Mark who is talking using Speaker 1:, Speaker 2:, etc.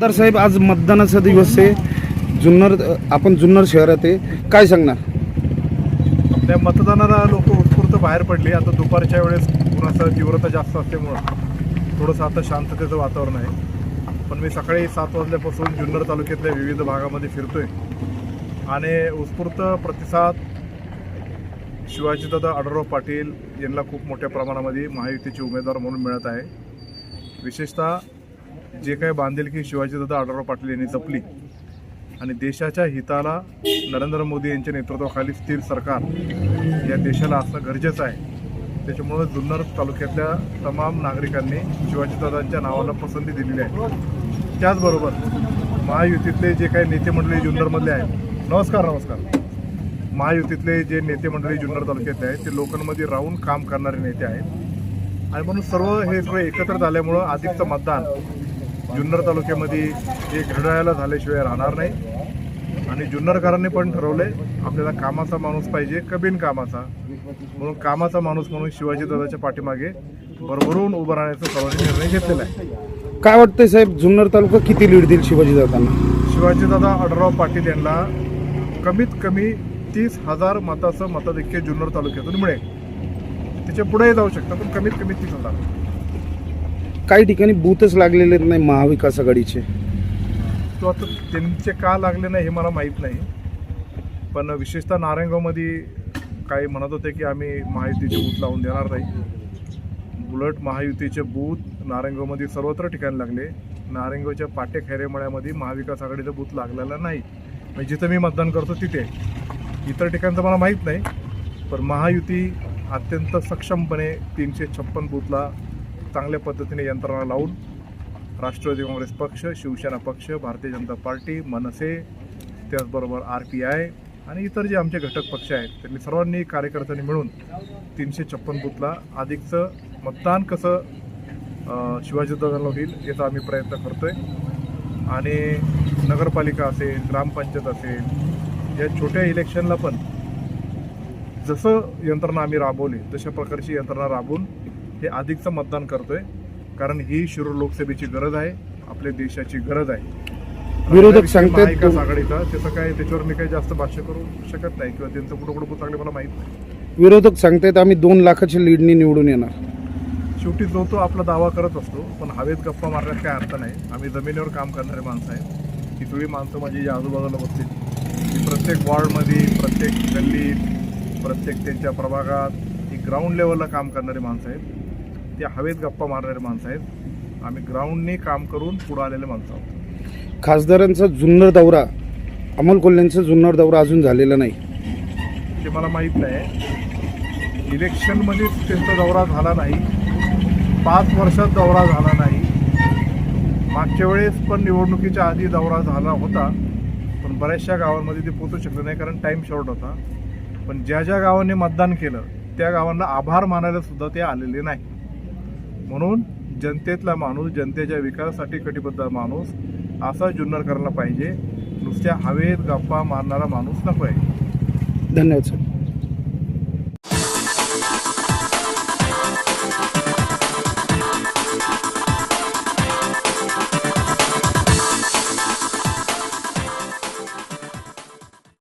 Speaker 1: आमदार साहेब आज मतदानाचा दिवस आहे. जुन्नर आपण जुन्नर शहरात आहे. काय सांगणार?
Speaker 2: त्या मतदानाला लोक उत्स्फूर्त बाहेर पडली. आता दुपारच्या वेळेस कुणाचं तीव्रता जास्त असल्यामुळं थोडंसं आता शांततेचं वातावरण आहे. पण मी सकाळी सात वाजल्यापासून जुन्नर तालुक्यातल्या विविध भागामध्ये फिरतोय. आणि उत्स्फूर्त प्रतिसाद शिवाजीदादा आढळराव पाटील यांना खूप मोठ्या प्रमाणामध्ये महायुतीचे उमेदवार म्हणून मिळत आहे. विशेषतः जे काही बांधिलकी शिवाजीदादा आढळराव पाटील यांनी जपली आणि देशाच्या हिताला नरेंद्र मोदी यांच्या नेतृत्वाखाली स्थिर सरकार या देशाला असणं गरजेचं आहे. त्याच्यामुळं जुन्नर तालुक्यातल्या तमाम नागरिकांनी शिवाजीदादांच्या नावाला पसंती दिलेली आहे. त्याचबरोबर महायुतीतले जे काही नेते मंडळी जुन्नरमधले आहेत नमस्कार नमस्कार. महायुतीतले जे नेते मंडळी जुन्नर तालुक्यातले आहेत ते लोकांमध्ये राहून काम करणारे नेते आहेत. आणि म्हणून सर्व हे सगळं एकत्र झाल्यामुळं अधिकचं मतदान जुन्नर तालुक्यामध्ये हे घड्याळाला झाल्याशिवाय राहणार नाही. आणि जुन्नरकरांनी पण ठरवलंय आपल्याला कामाचा माणूस पाहिजे कबीन कामाचा. म्हणून कामाचा माणूस म्हणून शिवाजीदादाच्या पाठीमागे भरभरून उभं राहण्याचा सर्वांनी निर्णय घेतलेला आहे.
Speaker 1: काय वाटतंय साहेब जुन्नर तालुका किती लीड देईल शिवाजी दादांना?
Speaker 2: शिवाजीदादा आढळराव पाटील यांना कमीत कमी तीस हजार मताचं मताधिक्य जुन्नर तालुक्यातून मिळेल. त्याच्या पुढेही जाऊ शकतं पण कमीत कमी तीस हजार.
Speaker 1: काही ठिकाणी बूथच लागलेले नाही महाविकास आघाडीचे.
Speaker 2: तो आता त्यांचे का लागले नाही हे मला माहीत नाही. पण विशेषतः नारायणगावमध्ये काही म्हणत होते की आम्ही महायुतीचे बूथ लावून देणार नाही. उलट महायुतीचे बूथ नारायणगावमध्ये सर्वत्र ठिकाणी लागले. नारायणगावच्या पाटे खैरेमळ्यामध्ये महाविकास आघाडीचा बूथ लागलेला नाही. म्हणजे जिथं मी मतदान करतो तिथे. इतर ठिकाणचं मला माहीत नाही. पण महायुती अत्यंत सक्षमपणे तीनशे छप्पन बूथला चांगल्या पद्धतीने यंत्रणा लावून राष्ट्रवादी काँग्रेस पक्ष शिवसेना पक्ष भारतीय जनता पार्टी मनसे त्याचबरोबर आर पी आय आणि इतर जे आमचे घटक पक्ष आहेत त्यांनी सर्वांनी कार्यकर्त्यांनी मिळून तीनशे छप्पन बुथला अधिकचं मतदान कसं अं, शिवाजीदादांना होईल याचा आम्ही प्रयत्न करतो आहे आणि नगरपालिका असेल ग्रामपंचायत असेल या छोट्या इलेक्शनला पण जसं यंत्रणा आम्ही राबवली तशा प्रकारची यंत्रणा राबवून हे अधिकचं मतदान करतोय. कारण ही शिरूर लोकसभेची गरज आहे आपल्या देशाची गरज आहे.
Speaker 1: विरोधक सांगतायत
Speaker 2: महाविकास
Speaker 1: तो-
Speaker 2: आघाडीचा त्याचं काय त्याच्यावर मी काही जास्त भाष्य करू शकत नाही किंवा त्यांचं कुठं कुठं चांगले मला माहीत नाही.
Speaker 1: विरोधक सांगतायत आम्ही दोन लाखाच्या लीडनी निवडून येणार.
Speaker 2: शेवटी जो तो आपला दावा करत असतो पण हवेत गप्पा मारण्यात काय अर्थ नाही. आम्ही जमिनीवर काम करणारे माणसं आहेत. ही सगळी माणसं माझी जी आजूबाजूला बसतील. ती प्रत्येक वॉर्डमध्ये प्रत्येक गल्लीत प्रत्येक त्यांच्या प्रभागात ही ग्राउंड लेवलला काम करणारी माणसं आहेत. ते हवेत गप्पा मारणारे माणसं आहेत. आम्ही ग्राउंडनी काम करून पुढं आलेले माणसं आहोत.
Speaker 1: खासदारांचा जुन्नर दौरा अमोल कोल्ह्यांचा जुन्नर दौरा अजून झालेला नाही.
Speaker 2: ते मला माहीत नाही. इलेक्शनमध्येच त्यांचा दौरा झाला नाही. पाच वर्षात दौरा झाला नाही. मागच्या वेळेस पण निवडणुकीच्या आधी दौरा झाला होता पण बऱ्याचशा गावांमध्ये ते पोचू शकले नाही कारण टाईम शॉर्ट होता. पण ज्या ज्या गावांनी मतदान केलं त्या गावांना आभार मानायला सुद्धा ते आलेले नाही. म्हणून जनतेतला माणूस जनतेच्या विकासासाठी कटिबद्ध माणूस असा जुन्नर करायला पाहिजे. नुसत्या हवेत गप्पा मारणारा माणूस नको आहे.
Speaker 1: धन्यवाद सर.